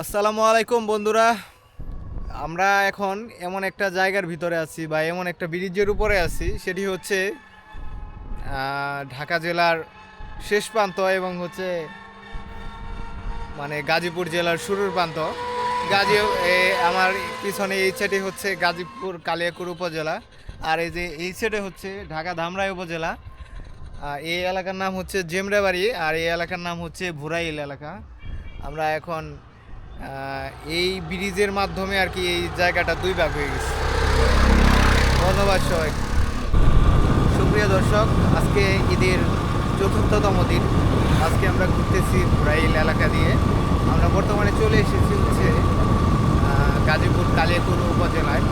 আসসালামু আলাইকুম বন্ধুরা। আমরা এখন এমন একটা জায়গার ভিতরে আছি বা এমন একটা ব্রিজের উপরে আছি, সেটি হচ্ছে ঢাকা জেলার শেষ প্রান্ত এবং হচ্ছে মানে গাজীপুর জেলার শুরুর প্রান্ত। গাজী আমার পিছনে এই সাইডে হচ্ছে গাজীপুর কালিয়াকুর উপজেলা, আর এই যে এই সাইডে হচ্ছে ঢাকা ধামরাই উপজেলা। এই এলাকার নাম হচ্ছে জেমরাবাড়ি, আর এই এলাকার নাম হচ্ছে ভুরাইল এলাকা। আমরা এখন এই ব্রিজের মাধ্যমে আর কি এই জায়গাটা দুই ভাগ হয়ে গেছে। ধন্যবাদ সবাই সুপ্রিয় দর্শক, আজকে ঈদের চতুর্থতম দিন। আজকে আমরা ঘুরতেছি ভুরাইল এলাকা দিয়ে। আমরা বর্তমানে চলে এসেছি হচ্ছে গাজীপুর কালিয়াকুর উপজেলায়।